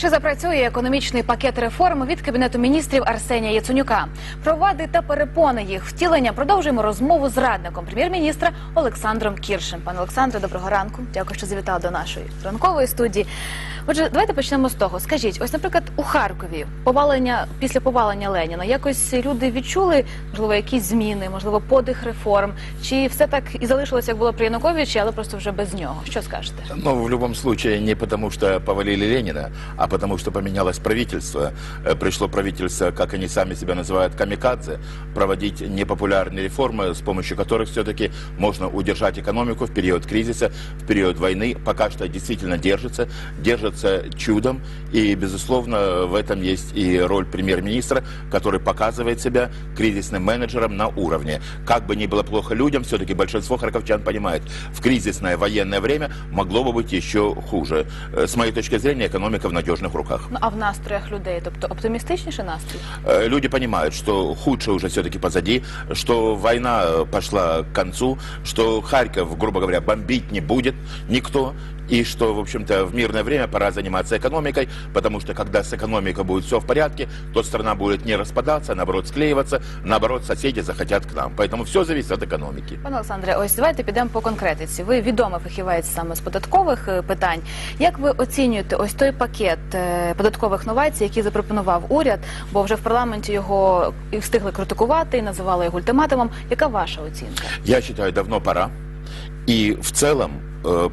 Чи запрацює економічний пакет реформ від кабінету міністрів Арсенія Яценюка? Про вади та перепони їх втілення продовжуємо розмову з радником прем'єр-міністра Олександром Кіршем. Пане Олександре, доброго ранку. Дякую, що завітали до нашої ранкової студії. Отже, давайте почнемо з того. Скажіть, ось, наприклад, у Харкові повалення після повалення Леніна якось люди відчули можливо якісь зміни, можливо, подих реформ, чи все так і залишилося, як було при Януковичі, але просто вже без нього. Що скажете? Ну, в любом случае, не потому что повалили Ленина, а потому что поменялось правительство. Э, Пришло правительство, как они сами себя называют, камикадзе, проводить непопулярные реформы, с помощью которых все-таки можно удержать экономику в период кризиса, в период войны. Пока что действительно держится, держится чудом. И, безусловно, в этом есть и роль премьер-министра, который показывает себя кризисным менеджером на уровне. Как бы ни было плохо людям, все-таки большинство харьковчан понимает, в кризисное военное время могло бы быть еще хуже. Э, С моей точки зрения, экономика в надежных руках. Ну а в настроях людей, тобто оптимістичніше настрій? Э, Люди понимают, что худшее уже все-таки позади, что война э, пошла к концу, что Харьков, грубо говоря, бомбить не будет никто, и что, в общем-то, в мирное время пора заниматься экономикой, потому что когда с экономикой будет все в порядке, то страна будет не распадаться, а наоборот склеиваться, наоборот соседи захотят к нам. Поэтому все зависит от экономики. Пане Олександре, ось давайте підемо по конкретиці. Ви відомий фахівець саме з податкових е, питань. Як ви оцінюєте ось той пакет е, податкових новацій, який запропонував уряд? Бо вже в парламенті його і встигли критикувати, і називали його ультиматумом. Яка ваша оцінка? Я считаю, давно пора. И в целом э,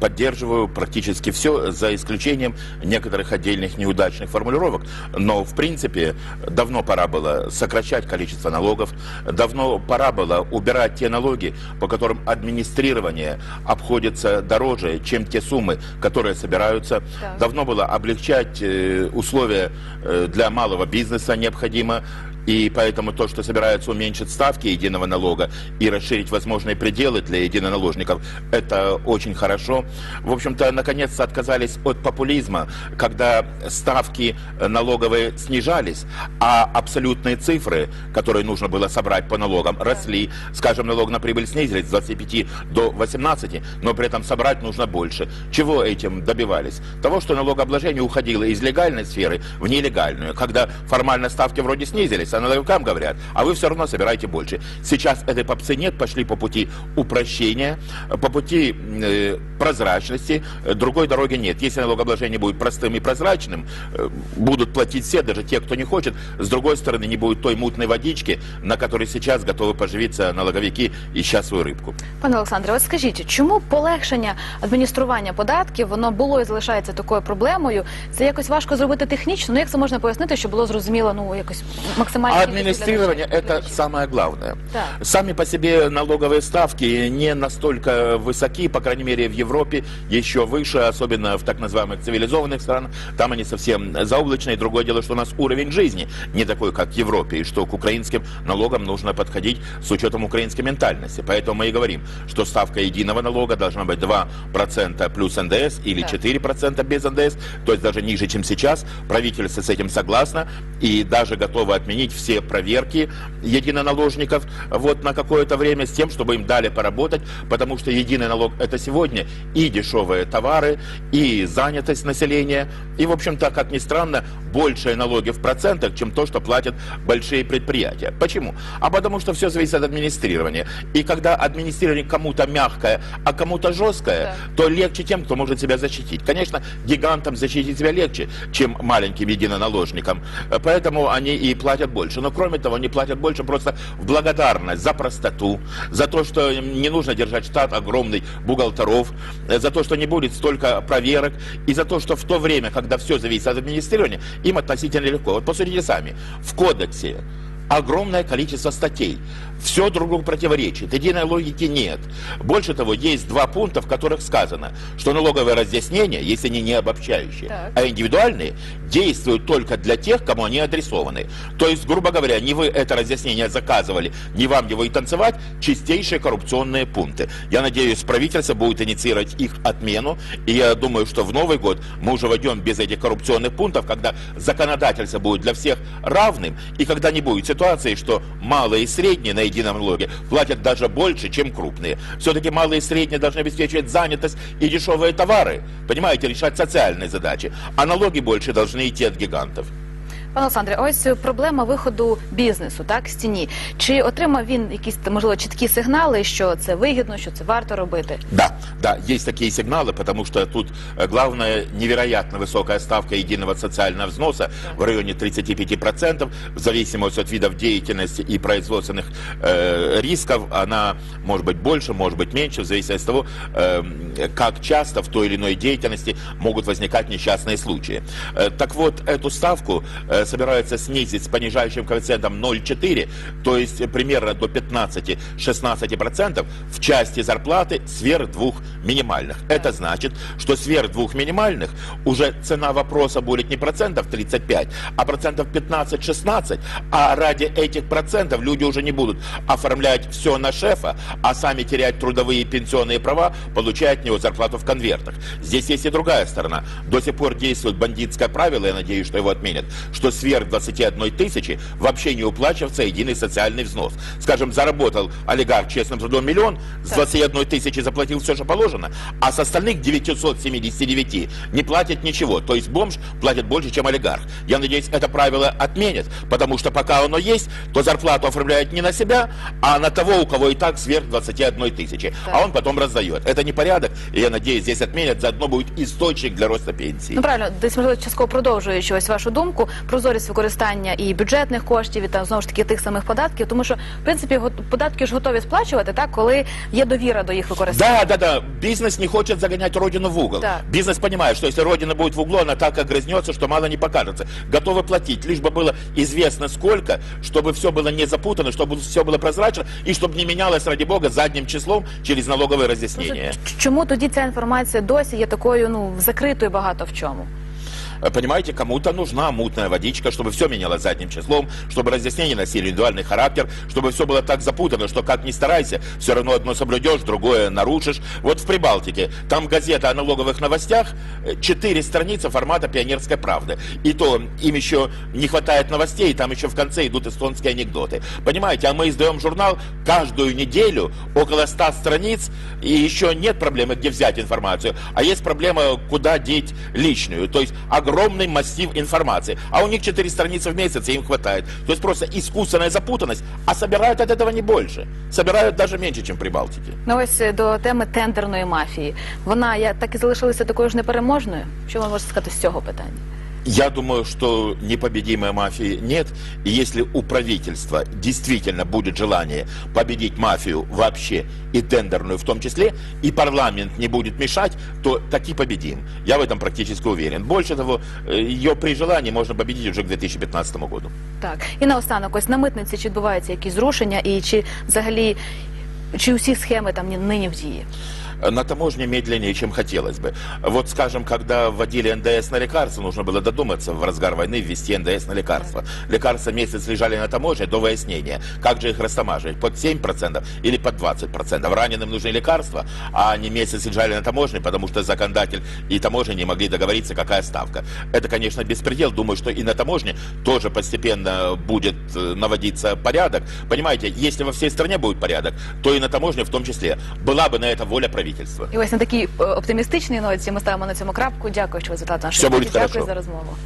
поддерживаю практически все, за исключением некоторых отдельных неудачных формулировок. Но, в принципе, давно пора было сокращать количество налогов, давно пора было убирать те налоги, по которым администрирование обходится дороже, чем те суммы, которые собираются. Так. Давно было облегчать э, условия э, для малого бизнеса необходимо. И поэтому то, что собирается уменьшить ставки единого налога и расширить возможные пределы для единоналожников, это очень хорошо. В общем-то, наконец-то отказались от популизма, когда ставки налоговые снижались, а абсолютные цифры, которые нужно было собрать по налогам, росли. Скажем, налог на прибыль снизили с 25 до 18, но при этом собрать нужно больше. Чего этим добивались? Того, что налогообложение уходило из легальной сферы в нелегальную, когда формально ставки вроде снизились, а налоговикам говорят, а вы все равно собираете больше. Сейчас этой попсы нет, пошли по пути упрощения, по пути э, прозрачности, э, другой дороги нет. Если налогообложение будет простым и прозрачным, э, будут платить все, даже те, кто не хочет. С другой стороны, не будет той мутной водички, на которой сейчас готовы поживиться налоговики, ища свою рыбку. Пане Олександре, от скажіть, чому полегшення адміністрування податків воно було і залишається такою проблемою? Це якось важко зробити технічно. Ну як це можна пояснити, щоб було зрозуміло, ну якось максимально А администрирование это самое главное. Так. Сами по себе налоговые ставки не настолько высоки, по крайней мере в Европе, еще выше, особенно в так называемых цивилизованных странах. Там они совсем заоблачные. Другое дело, что у нас уровень жизни не такой, как в Европе, и что к украинским налогам нужно подходить с учетом украинской ментальности. Поэтому мы и говорим, что ставка единого налога должна быть 2% плюс НДС или Так. 4% без НДС, то есть даже ниже, чем сейчас. Правительство с этим согласно и даже готово отменить все проверки единоналожников вот на какое-то время с тем, чтобы им дали поработать, потому что единый налог это сегодня и дешевые товары, и занятость населения, и, в общем-то, как ни странно, большие налоги в процентах, чем то, что платят большие предприятия. Почему? А потому что все зависит от администрирования. И когда администрирование кому-то мягкое, а кому-то жесткое, Так. то легче тем, кто может себя защитить. Конечно, гигантам защитить себя легче, чем маленьким единоналожникам. Поэтому они и платят больше. Но кроме того, они платят больше просто в благодарность за простоту, за то, что не нужно держать штат огромный бухгалтеров, э, за то, что не будет столько проверок, и за то, что в то время, когда все зависит от администрирования, им относительно легко. Вот посудите сами, в кодексе огромное количество статей. Все друг другу противоречит. Единой логики нет. Больше того, есть два пункта, в которых сказано, что налоговые разъяснения, если они не обобщающие, Так. а индивидуальные, действуют только для тех, кому они адресованы. То есть, грубо говоря, не вы это разъяснение заказывали, не вам его и танцевать, чистейшие коррупционные пункты. Я надеюсь, правительство будет инициировать их отмену, и я думаю, что в Новый год мы уже войдем без этих коррупционных пунктов, когда законодательство будет для всех равным, и когда не будет ситуации, что малые и средние на едином налоге платят даже больше, чем крупные. Все-таки малые и средние должны обеспечивать занятость и дешевые товары, понимаете, решать социальные задачи, а налоги больше должны идти от гигантов. Пане Олександре, ось проблема виходу бізнесу, так з тіні. Чи отримав він якісь там, можливо чіткі сигнали, що це вигідно, що це варто робити? Да, да, есть такие сигналы, потому что тут э, главное невероятно высокая ставка единого социального взноса в районе 35%, в зависимости от видов деятельности и производственных э, рисков, она может быть больше, может быть меньше, в зависимости от того, э, как часто в той или иной деятельности могут возникать несчастные случаи. Э, так вот, эту ставку э, собираются снизить с понижающим коэффициентом 0,4, то есть э, примерно до 15-16% в части зарплаты сверх двух минимальных. Это значит, что сверх двух минимальных уже цена вопроса будет не процентов 35, а процентов 15-16, а ради этих процентов люди уже не будут оформлять все на шефа, а сами терять трудовые и пенсионные права, получая от него зарплату в конвертах. Здесь есть и другая сторона. До сих пор действует бандитское правило, я надеюсь, что его отменят, что сверх 21 тысячи вообще не уплачивается единый социальный взнос. Скажем, заработал олигарх честным трудом миллион, с 21 тысячи заплатил все, что положено, а с остальных 979 не платит ничего. То есть бомж платит больше, чем олигарх. Я надеюсь, это правило отменят, потому что пока оно есть, то зарплату оформляют не на себя, а на того, у кого и так сверх 21 тысячи. А Так. он потом раздает. Это не порядок, и я надеюсь, здесь отменят, заодно будет источник для роста пенсии. Ну правильно, десь можливо частково продовжуючи ось вашу думку, прозорість використання і бюджетних коштів, і там знову ж таки тих самих податків, тому що в принципі го- податки ж готові сплачувати, так коли є довіра до їх використання. Да, да, да. Бизнес не хочет загонять родину в угол. Да. Бизнес понимает, что если родина будет в углу, она так огрызнется, что мало не покажется. Готовы платить, лишь бы было известно сколько, чтобы все было не запутано, чтобы все было прозрачно, и чтобы не менялось, ради бога, задним числом через налоговые разъяснения. Ч- Чому тоді ця інформація досі є такою, ну закритою багато в чому? Э, Понимаете, кому-то нужна мутная водичка, чтобы все менялось задним числом, чтобы разъяснения носили индивидуальный характер, чтобы все было так запутано, что как ни старайся, все равно одно соблюдешь, другое нарушишь. Вот в Прибалтике, там газета о налоговых новостях, э, четыре страницы формата «Пионерской правды». И то им еще не хватает новостей, там еще в конце идут эстонские анекдоты. Понимаете, а мы издаем журнал каждую неделю, около ста страниц, и еще нет проблемы, где взять информацию, а есть проблема, куда деть личную. То есть огромный массив информации. А у них 4 страницы в месяц, и им хватает. То есть просто искусственная запутанность, а собирают от этого не больше. Собирают даже меньше, чем в Прибалтике. Ну ось е, до теми тендерної мафії. Вона я так і залишилася такою ж непереможною. Що ви можете сказати з цього питання? Я думаю, что непобедимой мафии нет. И если у правительства действительно будет желание победить мафию вообще и тендерную в том числе, и парламент не будет мешать, то таки победим. Я в этом практически уверен. Больше того, э, ее при желании можно победить уже к 2015 году. Так і наостанок, ось на митниці чи відбуваються якісь зрушення, і чи взагалі чи усі схеми там ні- нині в дії? На таможне медленнее, чем хотелось бы. Вот, скажем, когда вводили НДС на лекарства, нужно было додуматься в разгар войны ввести НДС на лекарства. Лекарства месяц лежали на таможне до выяснения, как же их растамаживать, под 7% или под 20%. Раненым нужны лекарства, а они месяц лежали на таможне, потому что законодатель и таможня не могли договориться, какая ставка. Это, конечно, беспредел. Думаю, что и на таможне тоже постепенно будет э, наводиться порядок. Понимаете, если во всей стране будет порядок, то и на таможне в том числе. Была бы на это воля правительства І ось на такій е, оптимістичній ноті ми ставимо на цьому крапку. Дякую, що ви звітали нашу Все буде студію. Дякую хорошо. за розмову.